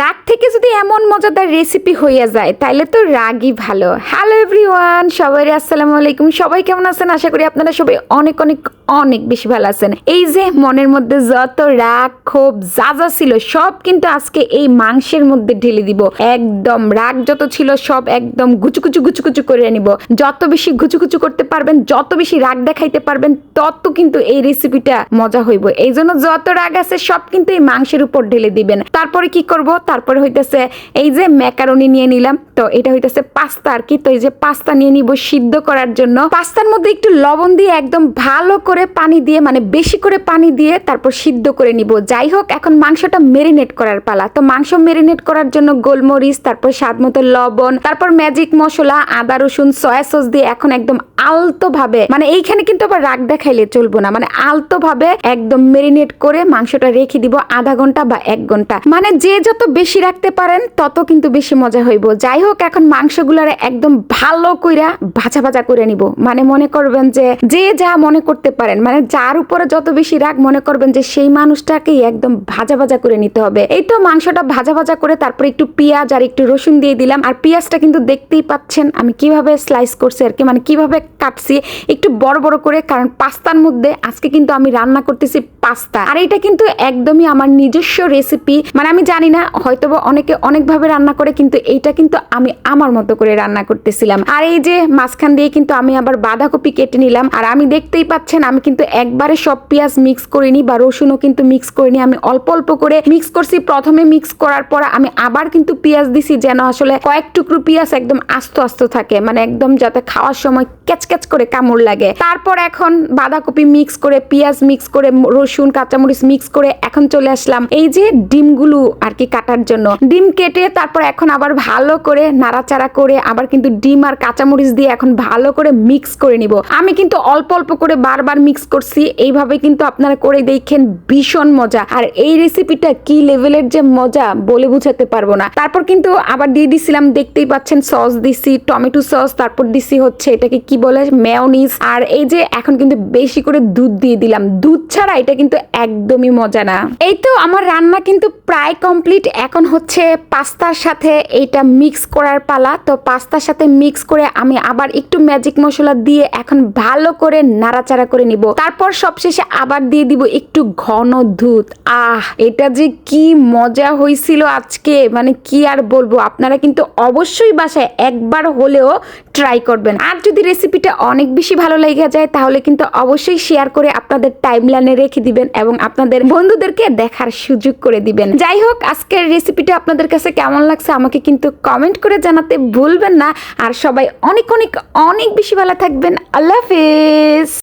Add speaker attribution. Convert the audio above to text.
Speaker 1: রাগ থেকে যদি এমন মজাদার রেসিপি হইয়া যায় তাহলে তো রাগই ভালো। হ্যালো এভরিওয়ান সবাই আসসালামু আলাইকুম। সবাই কেমন আছেন? আশা করি আপনারা সবাই অনেক অনেক অনেক বেশি ভালো আছেন। এই যে মনের মধ্যে যত রাগ, ক্ষোভ, যা যা ছিল, সব কিন্তু আজকে এই মাংসের মধ্যে ঢেলে দিব। একদম রাগ যত ছিল, সব একদম গুচুকুচু গুচুকুচু করে নিব। যত বেশি গুচুকুচু করতে পারবেন, যত বেশি রাগ দেখাইতে পারবেন, তত কিন্তু এই রেসিপিটা মজা হইব। এই জন্য যত রাগ আছে, সব কিন্তু এই মাংসের উপর ঢেলে দিবেন। তারপরে কি করব? তারপরে হইতেছে এই যে ম্যাকারনি নিয়ে নিলাম। তো এটা হইতেছে পাস্তা আর কি। তো এই যে পাস্তা নিয়ে নিব সিদ্ধ করার জন্য। পাস্তার মধ্যে একটু লবণ দিয়ে একদম ভালো করে পানি দিয়ে মানে বেশি করে পানি দিয়ে তারপর সিদ্ধ করে নিব। যাই হোক, এখন মাংসটা মেরিনেট করার পালা। তো মাংস মেরিনেট করার জন্য গোলমরিচ, তারপর স্বাদ মতো লবণ, তারপর ম্যাজিক মশলা, আদা, রসুন সয়া সস দিয়ে এখন একদম আলতো ভাবে মানে এইখানে কিন্তু আবার রাগ দেখাইলে চলবো না মানে আলতো ভাবে একদম মেরিনেট করে মাংসটা রেখে দিব আধা ঘণ্টা বা এক ঘণ্টা। মানে যে যত বেশি রাখতে পারেন, তত কিন্তু বেশি মজা হইব। যাই হোক, এখন মাংসগুলারে একদম ভালো কইরা ভাজা ভাজা করে নিব। মানে মনে করবেন যে যে যা মনে করতে পারেন। মানে যার উপরে যত বেশি রাগ মনে করবেন যে সেই মানুষটাকেই একদম ভাজা ভাজা করে নিতে হবে। এই তো মাংসটা ভাজা ভাজা করে তারপরে একটু পেঁয়াজ আর একটু রসুন দিয়ে দিলাম। আর পেঁয়াজটা কিন্তু দেখতেই পাচ্ছেন আমি কীভাবে স্লাইস করছি আর কি মানে কীভাবে কাটছি একটু বড় বড় করে, কারণ পাস্তার মধ্যে আজকে কিন্তু আমি রান্না করতেছি পাস্তা। আর এটা কিন্তু একদমই আমার নিজস্ব রেসিপি মানে আমি জানি না হয়তো অনেকে অনেকভাবে রান্না করে, কিন্তু এইটা কিন্তু আমি আমার মতো করে রান্না করতেছিলাম। আর এই যে মাঝখান দিয়ে কিন্তু আমি আবার বাঁধাকপি কেটে নিলাম। আর আমি দেখতেই পাচ্ছেন আমি কিন্তু একবারে সব পেঁয়াজ মিক্স করিনি বা রসুনও কিন্তু মিক্স করিনি। আমি অল্প অল্প করে মিক্স করছি। প্রথমে মিক্স করার পর আমি আবার কিন্তু পেঁয়াজ দিছি যেন আসলে কয়েক টুকরো পেঁয়াজ একদম আস্ত আস্ত থাকে। মানে একদম যাতে খাওয়ার সময় ক্যাচ ক্যাচ করে কামড় লাগে। তারপর এখন বাঁধাকপি মিক্স করে, পেঁয়াজ মিক্স করে, রসুন, কাঁচামরিচ মিক্স করে এখন চলে আসলাম এই যে ডিমগুলো আর কি কাটার জন্য। ডিম কেটে তারপর এখন আবার ভালো করে নাড়াচাড়া করে আবার কিন্তু ডিম আর কাঁচামরিচ দিয়ে এখন ভালো করে মিক্স করে নিব। আমি কিন্তু অল্প অল্প করে বারবার মিক্স করছি, এইভাবে কিন্তু আপনারা করে দেখেন ভীষণ মজা। আর এই রেসিপিটা কি লেভেলের যে মজা বলে বুঝাতে পারব না। তারপর কিন্তু আবার দিয়ে দিছিলাম, দেখতেই পাচ্ছেন সস দিছি টমেটো সস তারপর দিছি হচ্ছে এটাকে কি বলে মেয়নিজ আর এই যে এখন কিন্তু বেশি করে দুধ দিয়ে দিলাম। দুধ ছাড়া এটা কিন্তু একদমই মজা না। এই তো আমার রান্না কিন্তু প্রায় কমপ্লিট এখন হচ্ছে পাস্তার সাথে এইটা মিক্স করার পালা। তো পাস্তার সাথে মিক্স করে আমি আবার একটু ম্যাজিক মশলা দিয়ে এখন ভালো করে নাড়াচাড়া করে নিব। তারপর সবশেষে আবার দিয়ে দিব একটু ঘন দুধ। আহ, এটা যে কি মজা হয়েছিল আজকে মানে কি আর বলব? আপনারা কিন্তু অবশ্যই বাসায় একবার হলেও ট্রাই করবেন। আর যদি রেসিপিটা অনেক বেশি ভালো লেগে যায়, তাহলে কিন্তু অবশ্যই শেয়ার করে আপনাদের টাইমলাইনে রেখে দিবেন এবং আপনাদের বন্ধুদেরকে দেখার সুযোগ করে দিবেন। যাই হোক, আজকের রেসিপিটা আপনাদের কাছে কেমন লাগছে আমাকে কিন্তু কমেন্ট করে জানাতে ভুলবেন না। আর সবাই অনেক অনেক অনেক বেশি ভালো থাকবেন। আল্লাহ হাফেজ!